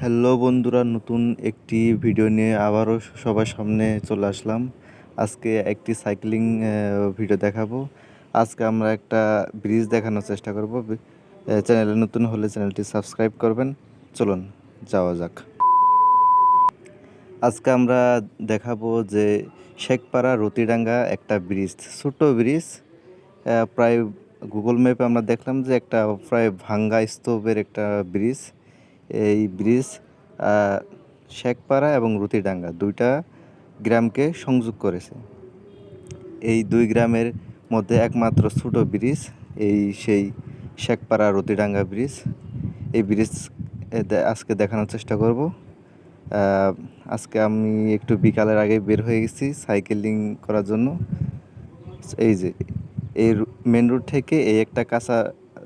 Hello বন্ধুরা, নতুন একটি ভিডিও নিয়ে আবারও সবার সামনে চলে আসলাম। আজকে একটি সাইক্লিং ভিডিও দেখাবো। আজকে আমরা একটা ব্রিজ দেখানোর চেষ্টা করব। চ্যানেলে নতুন হলে চ্যানেলটি সাবস্ক্রাইব করবেন। চলুন, যাওয়া যাক। আজকে আমরা দেখাবো যে শেখপাড়া রতিডাঙ্গা একটা ব্রিজ ছোট ব্রিজ প্রায় গুগল ম্যাপে আমরা দেখলাম যে একটা প্রায় ভাঙ্গা স্তূপের একটা ব্রিজ এই ব্রিজ শেখপাড়া এবং রুতিডাঙ্গা দুইটা গ্রামকে সংযোগ করেছে। এই দুই গ্রামের মধ্যে একমাত্র ছোট ব্রিজ, এই সেই শেখপাড়া রতিডাঙ্গা ব্রিজ। এই ব্রিজ আজকে দেখানোর চেষ্টা করব। আজকে আমি একটু বিকালের আগে বের হয়ে গেছি সাইকেলিং করার জন্য। এই যে, এই মেন রুট থেকে এই একটা কাঁচা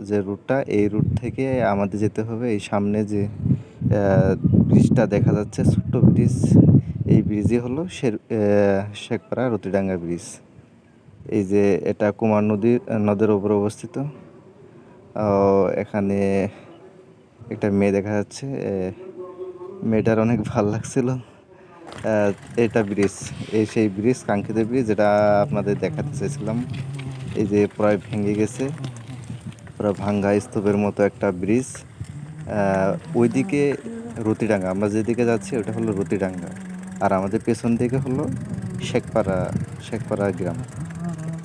যে রুটটা এই রুট থেকে আমাদের যেতে হবে। এই সামনে যে ব্রিজটা দেখা যাচ্ছে, ছোট্ট ব্রিজ এই ব্রিজই হলো শের শেখপাড়া রতিডাঙ্গা ব্রিজ এই যে, এটা কুমার নদীর, নদের উপরে অবস্থিত। এখানে একটা মেয়ে দেখা যাচ্ছে। মেয়েটার অনেক ভালো লাগছিল। এটা ব্রিজ এই সেই ব্রিজ কাঙ্ক্ষিত ব্রিজ যেটা আপনাদের দেখাতে চেয়েছিলাম এই যে, প্রায় ভেঙে গেছে। পুরো ভাঙ্গা স্তূপের মতো একটা ব্রিজ ওইদিকে রতিডাঙ্গা। আমরা যেদিকে যাচ্ছি ওটা হলো রতিডাঙ্গা। আর আমাদের পেছন দিকে হলো শেখপাড়া শেখপাড়া গ্রাম।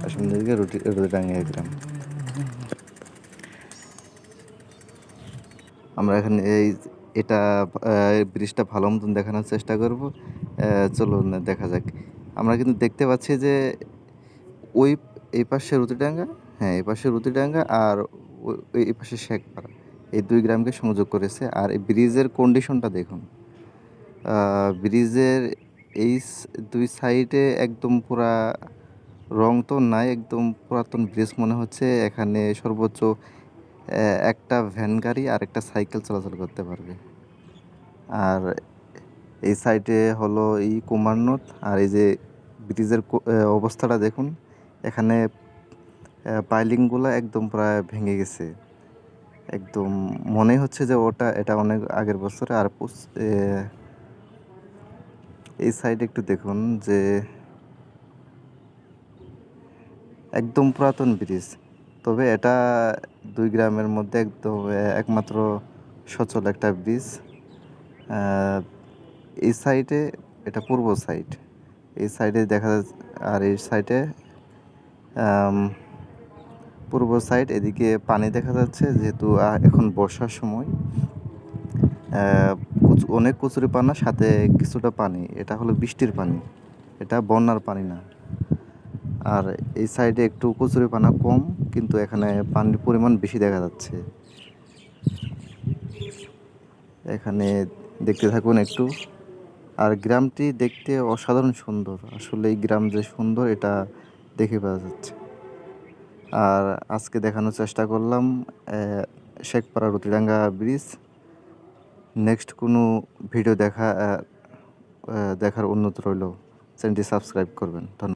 আর সামনে দিকে রুটি, রতিডাঙ্গা গ্রাম। আমরা এখানে এই, এটা ব্রিজটা ভালো মতন দেখানোর চেষ্টা করব। চলুন দেখা যাক। আমরা কিন্তু দেখতে পাচ্ছি যে ওই, এই পাশে রুতিডাঙ্গা হ্যাঁ এই পাশে রুতিডাঙ্গা আর এই পাশে শেখপাড়া। এই দুই গ্রামকে সংযোগ করেছে। আর এই ব্রিজের কন্ডিশনটা দেখুন। ব্রিজের এই দুই সাইডে একদম পুরা রং তো নাই, একদম পুরাতন ব্রিজ মনে হচ্ছে। এখানে সর্বোচ্চ একটা ভ্যান গাড়ি আর একটা সাইকেল চলাচল করতে পারবে। আর এই সাইডে হলো এই কুমারনদ আর এই যে ব্রিজের অবস্থাটা দেখুন। এখানে পাইলিংগুলো একদম প্রায় ভেঙে গেছে। একদম মনে হচ্ছে যে ওটা, এটা অনেক আগের বছরে। আর এই সাইডে একটু দেখুন যে একদম পুরাতন ব্রিজ। তবে এটা দুই গ্রামের মধ্যে একদম একমাত্র সচল একটা ব্রিজ। এই সাইডে এটা পূর্ব সাইড এই সাইডে দেখা যাচ্ছে, আর এই সাইডে পূর্ব সাইড, এদিকে পানি দেখা যাচ্ছে যেহেতু এখন বর্ষার সময়। অনেক কচুরি পানা, সাথে কিছুটা পানি। এটা হলো বৃষ্টির পানি। এটা বন্যার পানি না। আর এই সাইডে একটু কচুরি পানা কম, কিন্তু এখানে পানির পরিমাণ বেশি দেখা যাচ্ছে। এখানে দেখতে থাকুন একটু। আর গ্রামটি দেখতে অসাধারণ সুন্দর। আসলে এই গ্রাম যে সুন্দর, এটা দেখে পাওয়া যাচ্ছে। আর আজকে দেখানোর চেষ্টা করলাম শেখপাড়া রতিডাঙ্গা ব্রিজ। নেক্সট কোনো ভিডিও দেখা দেখার উন্নত রইল। চ্যানেলটি সাবস্ক্রাইব করবেন। ধন্যবাদ।